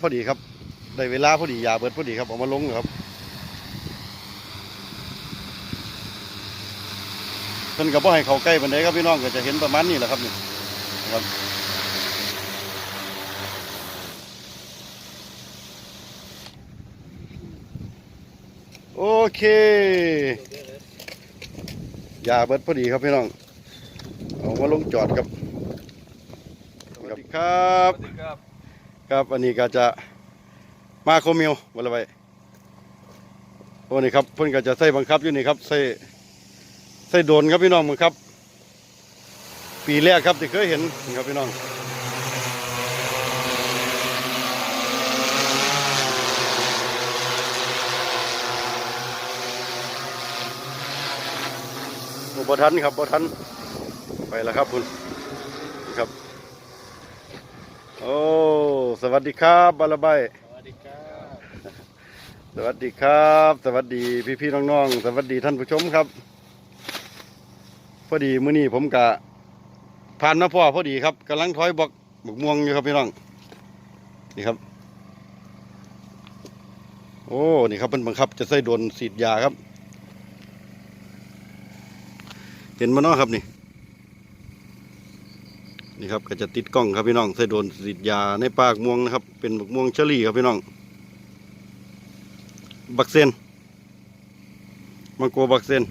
พอดีครับ ได้เวลาพอดียาเบิดพอดีครับเอามาลงครับเพิ่นก็บ่ให้เขาใกล้ปานใดครับพี่น้องก็จะเห็นประมาณนี้แหละครับนี่ครับโอเคยาเบิดพอดีครับพี่น้องเอามาลงจอดครับสวัสดีครับ ครับอันนี้ก็จะมาโคมิววันละไปโอ้นี่ครับเพิ่นก็จะใส่บังคับอยู่นี่ครับใส่ใส่โดนครับพี่น้องมึงครับ ปีแรกครับที่เคยเห็นนี่ครับพี่น้องโอ้บ่ทันครับบ่ทันไปแล้วครับคุณนี่ครับโอ้ วัสดีครับบาลาใบายสวัสดีครับ สวัสดีครับ สวัสดีพี่พี่ๆน้องๆ สวัสดีท่านผู้ชมครับ พอดีมื้อนี้ผมกะผ่านมาพ่อพอดีครับกำลังถอยบอกบกม่วงอยู่ครับพี่น้อง นี่ครับ โอ้ นี่ครับเป็นบังคับ จะใส่โดนสีดยาครับ เห็นมาเนาะครับนี่ นี่ครับก็จะติดกล้องครับพี่น้องใส่โดนสีดยาในปากม่วงนะครับ เป็นบักม่วงเชอรี่ครับพี่น้อง บักเซนมังโกบักเซน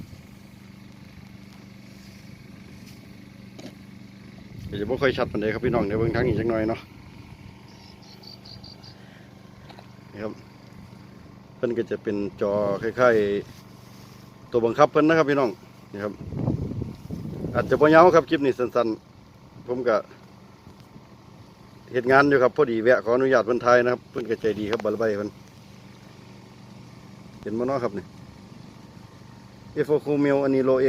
ก็จะไม่ค่อยชัดปานใดครับพี่น้องเดี๋ยวเบิ่งทางนี้จักหน่อยเนาะนี่ครับเพิ่นก็จะเป็นจอคล้ายๆตัวบังคับเพิ่นนะครับพี่น้องนี่ครับอาจจะบ่ยาวครับคลิปนี้สั้นๆ ผมก็เหตุงานอยู่ครับพอดีแวะขออนุญาตเพิ่นไทยนะครับเพิ่นก็ใจดีครับบาลใบเพิ่นเห็นมั้เนาะครับนี่เอฟโฟคูเมลอันนี้โลเอ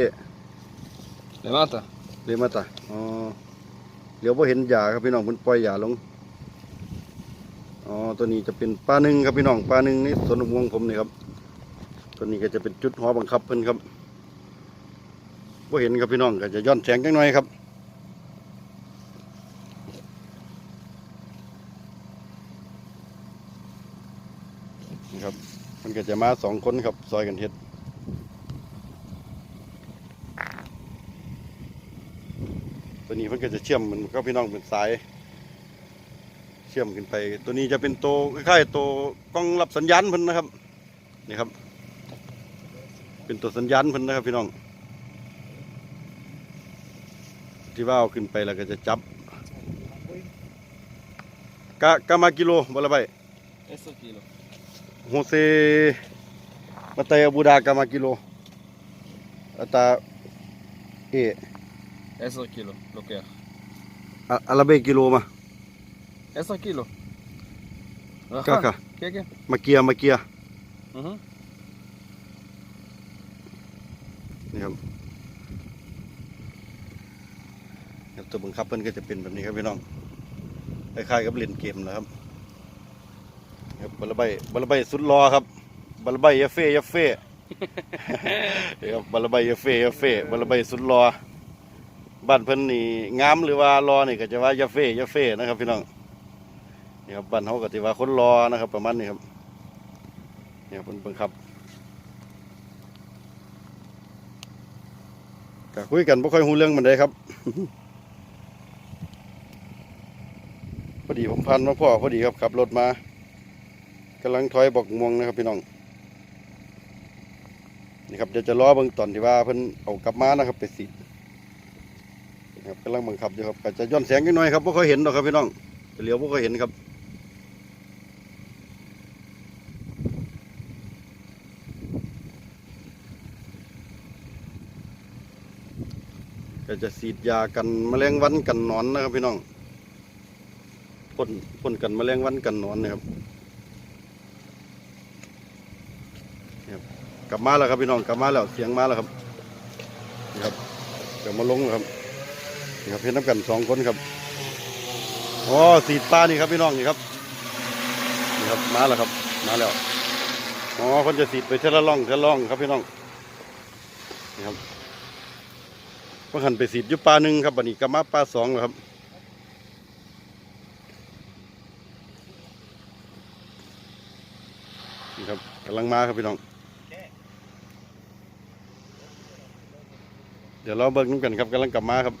Levanta. เรมาตาอ๋อเดี๋ยวพอเห็นยาครับพี่น้องเพิ่นปล่อยยาลงอ๋อตัวนี้จะเป็นปลาหนึ่งครับพี่น้องปลาหนึ่งนี่สวนวงผมนี่ครับ ตัวนี้ก็จะเป็นจุดหอบังคับเพิ่นครับพอเห็นครับพี่น้องก็จะย้อนแสงจังหน่อยครับ ครับมันก็จะมาสองคนครับซอยกันเฮ็ดตัวนี้มันก็จะเชื่อมมันก็พี่น้องเป็นสาย เชื่อมขึ้นไป ตัวนี้จะเป็นตัวคล้ายๆตัวกล้องรับสัญญาณพิ่นนะครับนี่ครับ เป็นตัวสัญญาณพิ่นนะครับพี่น้อง ที่ว่าเอาขึ้นไปแล้วก็จะจับกะกะมากิโลบละใบเซมาเตยบูดากามากิโล อัตาเอ Eso kilo, lo que es. อะอาราเบกิโลมา Eso kilo. กะกะ ¿Qué, qué? มาเกียมาเกีย Ujú. นี่ครับครับตัวบังคับมันก็จะเป็นแบบนี้ครับพี่น้องคล้ายๆกับเล่นเกมนะครับ ครับบอลใบบอลใบสุดรอครับบอลใบยาเฟ่ยาเฟ่นี่ครับบอลใบยาเฟ่ยาเฟ่บอลใบสุดรอบ้านเพิ่นนี่งามหรือว่ารอนี่ก็จะว่ายาเฟ่ยาเฟ่นะครับพี่น้องนี่ครับบ้านเขาก็จะว่าคนรอนะครับ ประมาณนี้ครับนี่ครับเพิ่นบังคับก็คุยกันไม่ค่อยหูเรื่องมันเลยครับพอดีผมพันมาพ่อพอดีครับขับรถมา กำลังถอยบอกม่วงนะครับพี่น้องนี่ครับเดี๋ยวจะล้อเบิ่งตอนที่ว่าเพิ่นเอากลับมานะครับไปสินี่ครับกำลังบังคับอยู่ครับก็จะย้อนแสงนิดหน่อยครับไม่ค่อยเห็นหรอกครับพี่น้องเหลียวไม่ค่อยเห็นครับก็จะฉีดยากันแมลงวันกันนอนนะครับพี่น้องพ่นพ่นกันแมลงวันกันนอนนะครับ กลับมาแล้วครับพี่น้องกลับมาแล้วเสียงมาแล้วครับนี่ครับเดี๋ยวมาลงแล้วครับนี่ครับเห็นน้ำกันสองคนครับอ๋อสีปลานี่ครับพี่น้องนี่ครับนี่ครับมาแล้วครับมาแล้วอ๋อคนจะสีไปเทละล่องเทละล่องครับพี่น้องนี่ครับเมื่อหันไปสีอยุปลาหนึ่งครับบัดนี้กลับมาปลาสองแล้วครับนี่ครับกำลังมาครับพี่น้อง เดี๋ยวเราเบิ้งน้ำกันครับกำลังกลับมาครับ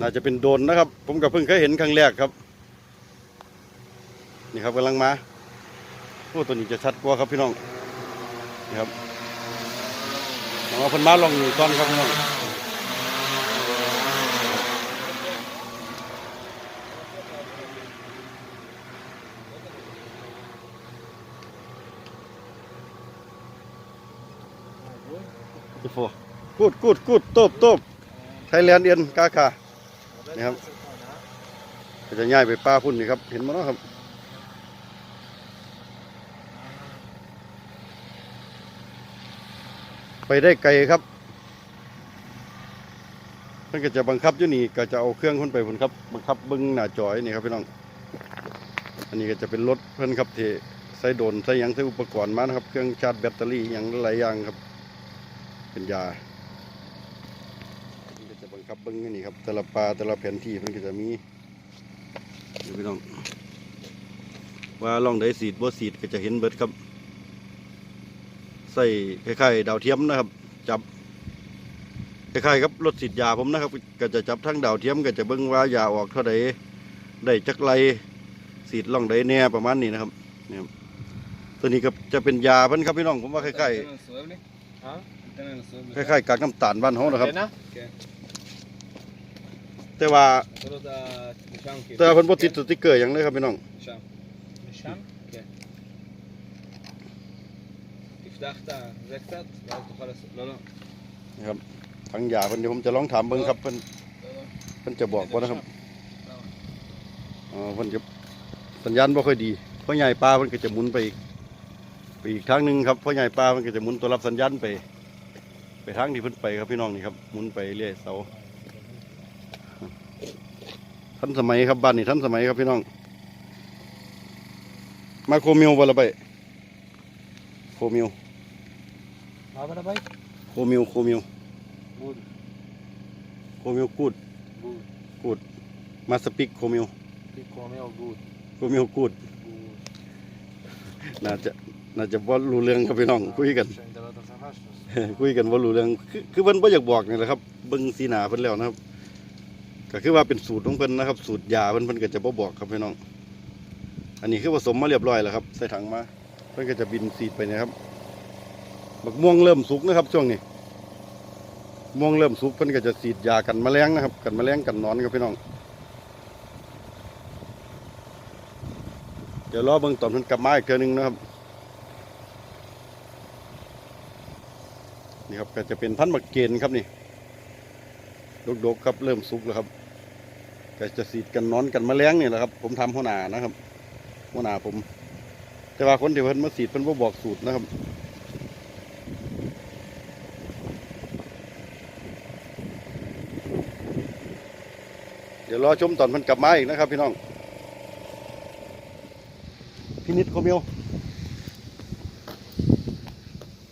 น่าจะเป็นโดนนะครับ ผมกับเพิ่งเคยเห็นครั้งแรกครับ นี่ครับกำลังมาโอ้ตัวนี้จะชัดกว่าครับพี่น้อง นี่ครับเอาคนมาลองอยู่ก่อนครับพี่น้อง โฟกูดกูดกูดตบตบไทยแลนด์เอียนกาคานี่ครับก็จะย้ายไปป้าพุ่นนี่ครับ เห็นมั้ยนาะครับไปได้ไกลครับเพิ่นก็จะบังคับอยู่นี่ก็จะเอาเครื่องเพิ่นไปพุ่นครับ บังคับบิ้งหน้าจอยนี่ครับพี่น้อง อันนี้ก็จะเป็นรถเพิ่อนครับที่ใส่โดรนใส่ยังใส่อุปกรณ์มานะครับ เครื่องชาร์จแบตเตอรี่หยังหลายอย่างครับ เป็นยามันก็จะบังคับเบิ้งอันนี่ครับ แต่ละปลาแต่ละแผนที่มันก็จะมีเดี๋ยวพี่น้องว่าล่องได้สีดบ่สีดก็จะเห็นเบิดครับ ใส่คล้ายๆดาวเทียมนะครับ จับคล้ายๆกับรถสีดยาผมนะครับ ก็จะจับทั้งดาวเทียมก็จะเบิ้งว่ายาออกเท่าใดได้จักไรสีดล่องใดแน่ประมาณนี้นะครับนี่ครับตัวนี้ก็จะเป็นยาเพิ่นครับพี่น้องผมว่าคล้ายฮะๆ คล้ายๆกากน้ำตาลบ้านห้องนะครับ แต่ว่าแต่ว่าพิ่นบ่ติดติเกิดยังเลยครับพี่น้อง นะครับทางยาพันเดี๋ยผมจะลองถามเบิ่งครับเพิ่นเพิ่นจะบอกว่านะครับอ๋อพิ่นจะสัญญาณบ่ค่อยดีเพราะใหญ่ปลาเพิ่นก็จะหมุนไปอีกอีกทางหนึ่งครับเพราะใหญ่ปลาเพิ่นก็จะหมุนตัวรับสัญญาณไป ทางที่เพิ่นไปครับพี่น้องนี่ครับมุนไปเรื่อยเสาทันสมัยครับบ้านนี่ทันสมัยครับพี่น้อง มาโคมิวบละไปโคมิวมาบละไปโคมิวโคมิวกูดโคมิวกูดกูดกูดมาสปิกโคมิวปิกโคมิวกูดโคมิวกูดน่าจะน่าจะว่ารู้เรื่องครับพี่น้องคุยกัน คุยกันว่ารู้เรื่องคือคือเพิ่นบ่อยากบอกนี่แหละครับเบิ่งสีหน้าเพิ่นแล้วนะครับ ก็คือว่าเป็นสูตรของเพิ่นนะครับ สูตรยาเพิ่นเพิ่นก็จะบ่บอกครับพี่น้อง อันนี้คือผสมมาเรียบร้อยแล้วครับ ใส่ถังมา เพิ่นก็จะบินสีดไปนะครับบักม่วงเริ่มสุกนะครับ ช่วงนี้ม่วงเริ่มสุกเพิ่นก็จะสีดยากันแมลงนะครับ กันแมลงกันนอนครับพี่น้องเดี๋ยวรอเบิ่งตอนเพิ่นกลับมาอีกเทื่อนึงนะครับ นี่ครับก็จะเป็นพันธุ์มักเกณฑ์ครับนี่ดกๆครับเริ่มสุกแล้วครับก็จะสีดกันนอนกันมแมลงนี่แหละครับ ผมทำหัวหน้านะครับหัวหน้าผม แต่ว่าคนที่เพิ่นมาสีดเพิ่นบ่บอกสูตรนะครับเดี๋ยวรอชมตอนเพิ่นกลับมาอีกนะครับ พี่น้องพี่นิดโคมียว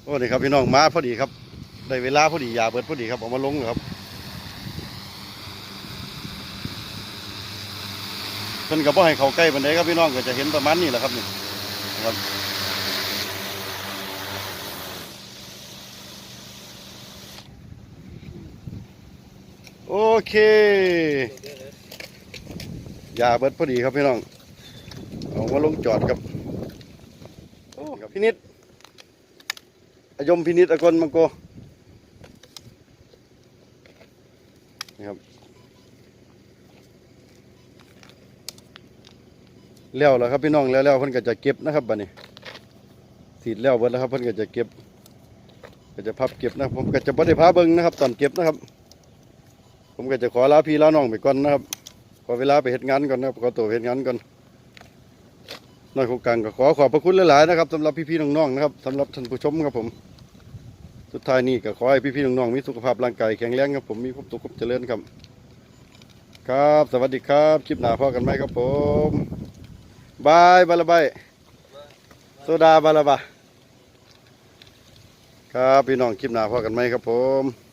โอ้นี่ครับพี่น้องมาพอดีครับ ได้เวลาพอดียาเบิดพอดีครับเอามาลงครับเพิ่นก็บ่ให้เข้าใกล้ปานใดครับพี่น้องก็จะเห็นประมาณนี้แหละครับนี่นะครับโอเคยาเบิดพอดีครับพี่น้องเอามาลงจอดครับโอ้ครับพี่นิดอายมพินิดอากนมังโก นี่ครับ แล้วแล้วครับพี่น้องแล้วแล้วเพิ่นก็จะเก็บนะครับบัดนี้สีดแล้วเบิดแล้วครับเพิ่นก็จะเก็บ ก็จะพับเก็บนะผมก็จะบ่ได้พาเบิ่งนะครับ ตอนเก็บนะครับ ผมก็จะขอลาพี่ลาน้องไปก่อนนะครับขอเวลาไปเฮ็ดงานก่อนนะครับขอตัวเฮ็ดงานก่อนน้อยโครงการก็ขอขอบพระคุณหลายๆนะครับสำหรับพี่ๆน้องๆนะครับสำหรับท่านผู้ชมครับผม สุดท้ายนี้ก็ขอให้พี่ๆน้องๆมีสุขภาพร่างกายแข็งแรงครับผมมีความสุขความเจริญครับ ครับ สวัสดีครับ คลิปหน้าพอกันไหมครับผม บายบายละบายโซดาบาละบาครับพี่น้องคลิปหน้าพอกันไหมครับผม